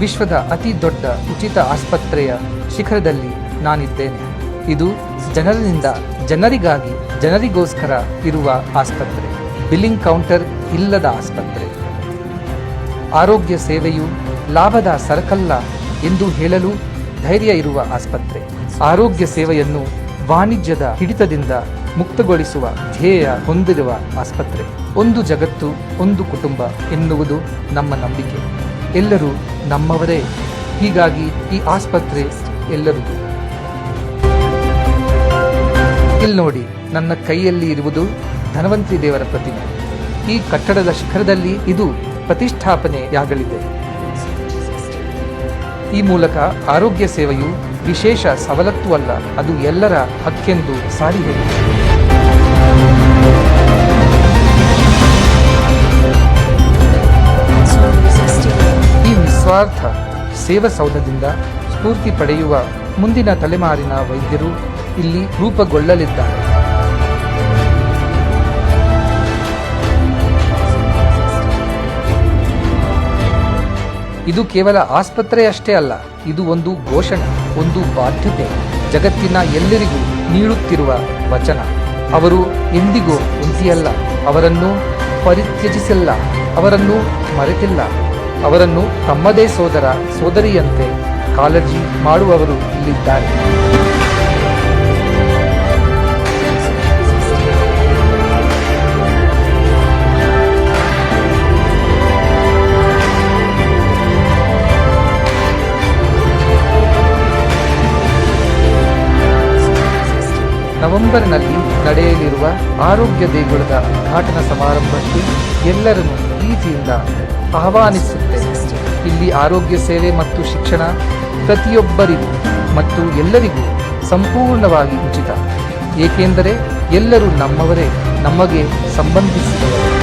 ವಿಶ್ವದ ಅತಿ ದೊಡ್ಡ ಉಚಿತ ಆಸ್ಪತ್ರೆಯ ಶಿಖರದಲ್ಲಿ ನಾನಿದ್ದೇನೆ. ಇದು ಜನರಿಂದ ಜನರಿಗಾಗಿ ಜನರಿಗೋಸ್ಕರ ಇರುವ ಆಸ್ಪತ್ರೆ. ಬಿಲ್ಲಿಂಗ್ ಕೌಂಟರ್ ಇಲ್ಲದ ಆಸ್ಪತ್ರೆ. ಆರೋಗ್ಯ ಸೇವೆಯು ಲಾಭದ ಸರಕಲ್ಲ ಎಂದು ಹೇಳಲು ಧೈರ್ಯ ಇರುವ ಆಸ್ಪತ್ರೆ. ಆರೋಗ್ಯ ಸೇವೆಯನ್ನು ವಾಣಿಜ್ಯದ ಹಿಡಿತದಿಂದ ಮುಕ್ತಗೊಳಿಸುವ ಧ್ಯೇಯ ಹೊಂದಿರುವ ಆಸ್ಪತ್ರೆ. ಒಂದು ಜಗತ್ತು, ಒಂದು ಕುಟುಂಬ ಎನ್ನುವುದು ನಮ್ಮ ನಂಬಿಕೆ. ಎಲ್ಲರೂ ನಮ್ಮವರೇ. ಹೀಗಾಗಿ ಈ ಆಸ್ಪತ್ರೆ ಎಲ್ಲರಿಗೂ. ಇಲ್ಲಿ ನೋಡಿ, ನನ್ನ ಕೈಯಲ್ಲಿ ಇರುವುದು ಧನವಂತ್ರಿ ದೇವರ ಪ್ರತಿಮೆ. ಈ ಕಟ್ಟಡದ ಶಿಖರದಲ್ಲಿ ಇದು ಪ್ರತಿಷ್ಠಾಪನೆಯಾಗಲಿದೆ. ಈ ಮೂಲಕ ಆರೋಗ್ಯ ಸೇವೆಯು ವಿಶೇಷ ಸವಲತ್ತು ಅಲ್ಲ, ಅದು ಎಲ್ಲರ ಹಕ್ಕೆಂದು ಸಾರಿ ಹೇಳಿದೆ. ನಿಸ್ವಾರ್ಥ ಸೇವಾ ಸೌಧದಿಂದ ಸ್ಫೂರ್ತಿ ಪಡೆಯುವ ಮುಂದಿನ ತಲೆಮಾರಿನ ವೈದ್ಯರು ಇಲ್ಲಿ ರೂಪುಗೊಳ್ಳಲಿದ್ದಾರೆ. ಇದು ಕೇವಲ ಆಸ್ಪತ್ರೆಯಷ್ಟೇ ಅಲ್ಲ, ಇದು ಒಂದು ಘೋಷಣೆ, ಒಂದು ಬಾಧ್ಯತೆ, ಜಗತ್ತಿನ ಎಲ್ಲರಿಗೂ ನೀಡುತ್ತಿರುವ ವಚನ. ಅವರು ಎಂದಿಗೂ ಒಂಟಿಯಲ್ಲ ಅವರನ್ನು ಪರಿತ್ಯಜಿಸಿಲ್ಲ, ಅವರನ್ನು ಮರೆತಿಲ್ಲ. ಅವರನ್ನು ತಮ್ಮದೇ ಸೋದರ ಸೋದರಿಯಂತೆ ಕಾಳಜಿ ಮಾಡುವವರು ಇಲ್ಲಿದ್ದಾರೆ. ನವೆಂಬರ್ನಲ್ಲಿ ನಡೆಯಲಿರುವ ಆರೋಗ್ಯ ದೇಗುಲದ ಉದ್ಘಾಟನಾ ಸಮಾರಂಭಕ್ಕೆ ಎಲ್ಲರನ್ನು ಪ್ರೀತಿಯಿಂದ ಆಹ್ವಾನಿಸುತ್ತೇವೆ ಇಲ್ಲಿ ಆರೋಗ್ಯ ಸೇವೆ ಮತ್ತು ಶಿಕ್ಷಣ ಪ್ರತಿಯೊಬ್ಬರಿಗೂ ಮತ್ತು ಎಲ್ಲರಿಗೂ ಸಂಪೂರ್ಣವಾಗಿ ಉಚಿತ. ಏಕೆಂದರೆ ಎಲ್ಲರೂ ನಮ್ಮವರೇ, ನಮಗೆ ಸಂಬಂಧಿಸಿದವರು.